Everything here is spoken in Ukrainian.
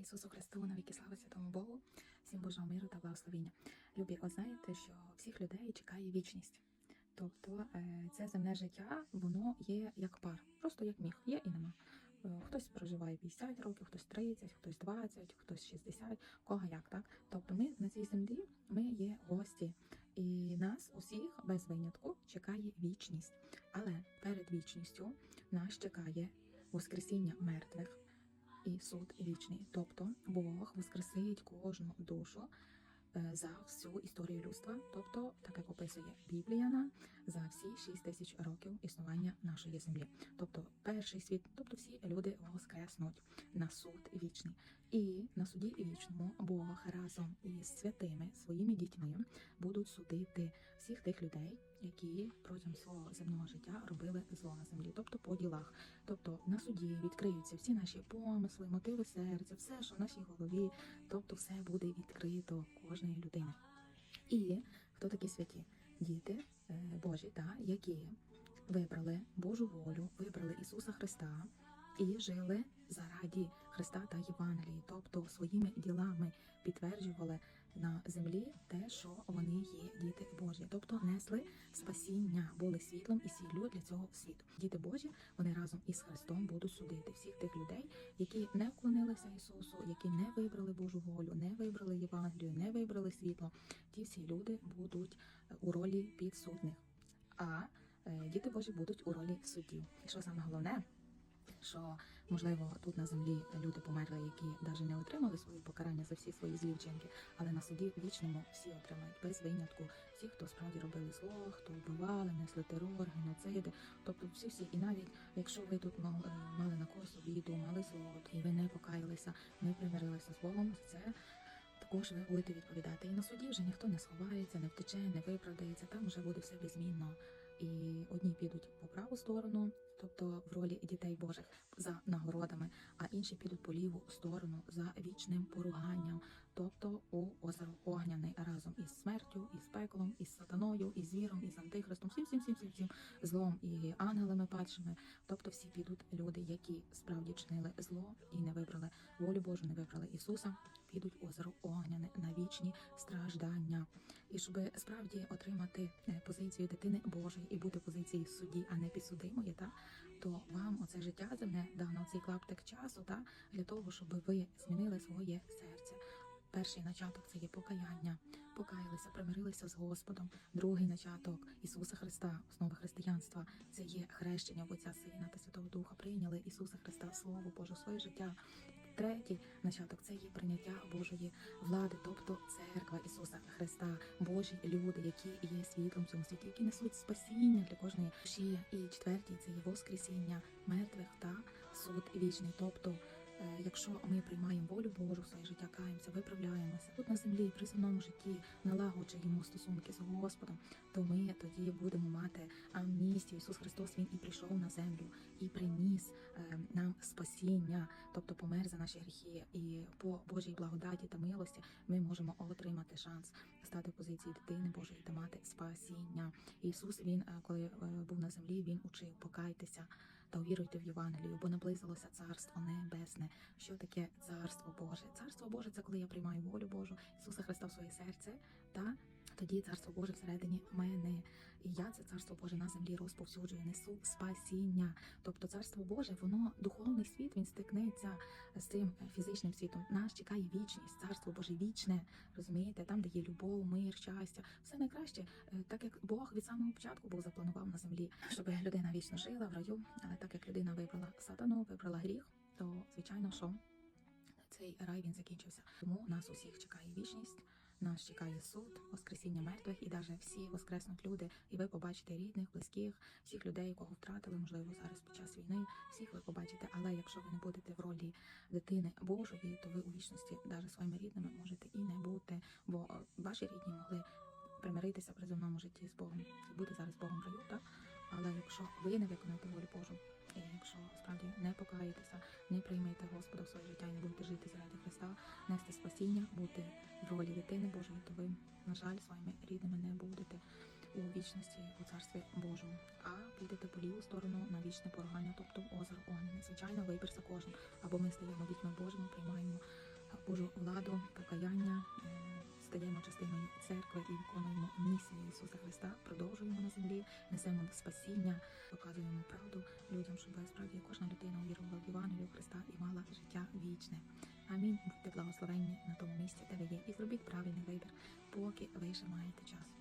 Ісусу Христу, навіки слава Святому Богу, всім Божого миру та благословіння. Любі, от знаєте, що всіх людей чекає вічність. Тобто е, це земне життя, воно є як пар, просто як міг, є і нема. Е, Хтось проживає 50 років, хтось 30, хтось 20, хтось 60, кого як так. Тобто ми на цій землі ми є гості, і нас усіх без винятку чекає вічність. Але перед вічністю нас чекає воскресіння мертвих і суд вічний. Тобто Бог воскресить кожну душу е, за всю історію людства, тобто, так як описує Біблія нам, за всі 6 тисяч років існування нашої землі. Тобто перший світ, тобто всі люди воскреснуть на суд вічний. І на суді вічному Бог разом із святими своїми дітьми будуть судити всіх тих людей, які протягом свого земного життя робили зло на землі, тобто по ділах. Тобто на суді відкриються всі наші помисли, мотиви серця, все, що в нашій голові, тобто все буде відкрито кожної людини. І хто такі святі? Діти е, Божі, та, які вибрали Божу волю, вибрали Ісуса Христа і жили заради Христа та Євангелії, тобто своїми ділами підтверджували на землі те, що вони є діти Божі, тобто несли спасіння, були світлом і сіллю для цього світу. Діти Божі вони разом із Христом будуть судити всіх тих людей, які не вклонилися Ісусу, які не вибрали Божу волю, не вибрали Євангелію, не вибрали світло. Ті всі люди будуть е, у ролі підсудних. А е, діти Божі будуть у ролі суддів. І що саме головне, що можливо тут на землі люди померли, які навіть не отримали свої покарання за всі свої злі вчинки, але на суді вічному всі отримають без винятку. Всі, хто справді робили зло, хто вбивали, несли терор, геноциди, тобто всі всі, і навіть якщо ви тут мали, мали на когось обіду, мали зло, і ви не покаялися, не примирилися з Богом, це. Також ви будете відповідати. І на суді вже ніхто не сховається, не втече, не виправдається. Там вже буде все безмінно. І одні підуть по праву сторону, тобто в ролі дітей Божих за нагородами, а інші підуть по ліву сторону за вічним поруганням, тобто у озеро Огняне разом із смертю, із пеклом, із сатаною, із звіром, із антихристом, всім, всім, всім, всім, всім злом і ангелами падшими. Тобто всі підуть люди, які справді чинили зло і не вибрали волю Божу, не вибрали Ісуса, підуть озеро Огняне на вічні страждання. І щоб справді отримати е, позицію дитини Божої і бути позиції судді, а не підсудимої, та то вам оце життя земне дано цей клаптик часу, та для того, щоб ви змінили своє серце. Перший начаток це є покаяння, покаялися, примирилися з Господом. Другий начаток Ісуса Христа, основи християнства, це є хрещення в Отця Сина та Святого Духа. Прийняли Ісуса Христа, Слово Боже, своє життя. Третій нащадок це є прийняття Божої влади, тобто церква Ісуса Христа, Божі люди, які є світлом цьому світі, які несуть спасіння для кожної душі. І четвертій це є воскресіння мертвих та суд вічний. Тобто, якщо ми приймаємо волю Божу в своє життя, каємося, виправляємося тут на землі, при земному житті, налагоджуємо стосунки з Господом, то ми тоді будемо мати амністію. Ісус Христос Він і прийшов на землю і приніс е, нам спасіння, тобто помер за наші гріхи. І по Божій благодаті та милості ми можемо отримати шанс стати в позиції дитини Божої та мати спасіння. Ісус Він, е, коли е, був на землі, він учив покайтеся та увіруйте в Євангелію, бо наблизилося царство небесне. Що таке царство Боже? Царство Боже це коли я приймаю волю Божу Ісуса Христа в своє серце та. Тоді царство Боже всередині мене, і я це царство Боже на землі розповсюджую, несу спасіння. Тобто царство Боже, воно духовний світ, він стикнеться з цим фізичним світом. Нас чекає вічність, царство Боже вічне. Розумієте, там, де є любов, мир, щастя, все найкраще, е, так як Бог від самого початку був запланував на землі, щоб людина вічно жила в раю. Але так як людина вибрала сатану, вибрала гріх, то звичайно, що цей рай він закінчився. Тому нас усіх чекає вічність. Нас чекає суд, воскресіння мертвих, і навіть всі воскреснуть люди, і ви побачите рідних, близьких, всіх людей, кого втратили, можливо, зараз під час війни. Всіх ви побачите. Але якщо ви не будете в ролі дитини Божої, то ви у вічності, навіть своїми рідними, можете і не бути, бо е, ваші рідні могли примиритися при земному житті з Богом і бути зараз Богом раю, так? Але якщо ви не виконуєте волю Божу, і якщо справді не покаєтеся, не приймете Господа в своє життя і не будете жити заради Христа, нести спасіння, бути ролі дитини Божої, то ви, на жаль, своїми рідними не будете у вічності у царстві Божому, а підете по ліву сторону на вічне поругання, тобто в озеро Огнене. Звичайно, вибір за кожним. Або ми стаємо дітьми Божими, приймаємо Божу владу, покаяння, е, стаємо частиною церкви і виконуємо місію Ісуса Христа, продовжуємо на землі, несемо спасіння, показуємо правду людям, щоб справді кожна людина увірувала в Євангелію Христа і мала життя вічне. Амінь. Будьте благословенні на тому місці, де ви є, і зробіть правильний вибір, поки ви ще маєте час.